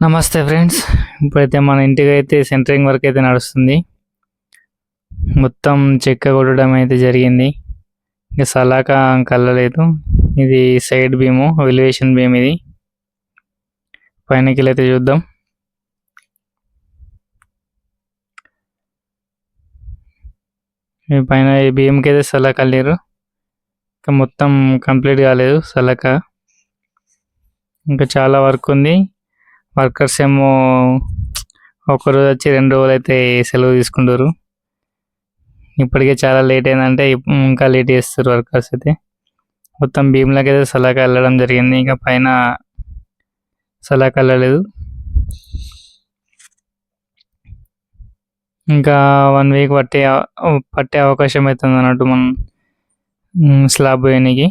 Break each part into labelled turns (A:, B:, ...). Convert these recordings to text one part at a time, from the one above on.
A: నమస్తే ఫ్రెండ్స్. ఇప్పుడైతే మన ఇంటికి అయితే సెంటరింగ్ వర్క్ అయితే నడుస్తుంది. మొత్తం చెక్క కొట్టడం అయితే జరిగింది. ఇంకా సలాక కల్లలేదు ఇది సైడ్ బీము ఎలివేషన్ బీమ్ ఇది. పైనకి అయితే చూద్దాం. ఈ పైన ఈ బీమ్కి అయితే సలాక లేరు ఇంకా మొత్తం కంప్లీట్ కాలేదు సలాక. ఇంకా చాలా వర్క్ ఉంది. వర్కర్స్ ఏమో ఒక రోజు వచ్చి రెండు రోజులు అయితే సెలవు తీసుకుంటారు. ఇప్పటికే చాలా లేట్ అయిందంటే ఇంకా లేట్ చేస్తారు వర్కర్స్ అయితే. మొత్తం భీమ్లకి అయితే సలాక వెళ్ళడం జరిగింది. ఇంకా పైన సలాక వెళ్ళలేదు. ఇంకా వన్ వీక్ పట్టే పట్టే అవకాశం అవుతుంది అన్నట్టు మనం స్లాబ్ వేయడానికి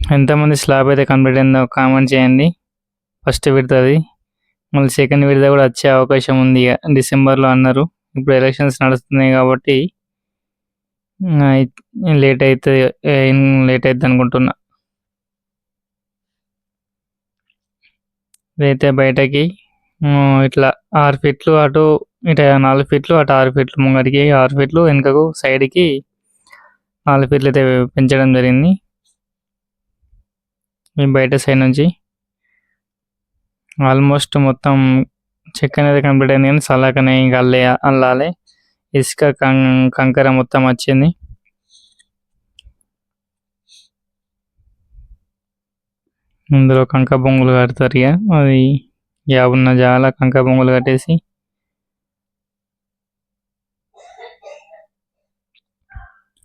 A: ఎంతమంది స్లాబ్ అయితే కంప్లీట్ అయిందో కామెంట్ చేయండి. ఫస్ట్ విడతది. మళ్ళీ సెకండ్ విడత కూడా వచ్చే అవకాశం ఉంది ఇక. డిసెంబర్లో అన్నారు. ఇప్పుడు ఎలక్షన్స్ నడుస్తున్నాయి కాబట్టి లేట్ అవుతుంది లేట్ అవుతుంది అనుకుంటున్నా. ఇదైతే బయటకి ఇట్లా ఆరు ఫీట్లు అటు ఇటు నాలుగు ఫీట్లు అటు ఆరు ఫీట్లు ముంగడికి ఆరు ఫీట్లు వెనుకకు సైడ్కి నాలుగు ఫీట్లు అయితే పెంచడం జరిగింది. బయట సైడ్ నుంచి ఆల్మోస్ట్ మొత్తం చెక్క అనేది కంప్లీట్ అయింది కానీ సలాకనే ఇంకా అల్లే అల్లాలి. ఇసుక కం కంకర మొత్తం వచ్చింది. ఇందులో కంక బొంగులు కడతారు ఇక. అది యాభున్న ఉన్న జాల కంక బొంగులు కట్టేసి.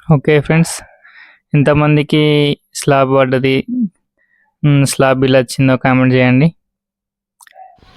A: ఓకే ఫ్రెండ్స్ ఎంతమందికి స్లాబ్ పడ్డది. స్లాబ్ బిల్ వచ్చిందో కామెంట్ చేయండి.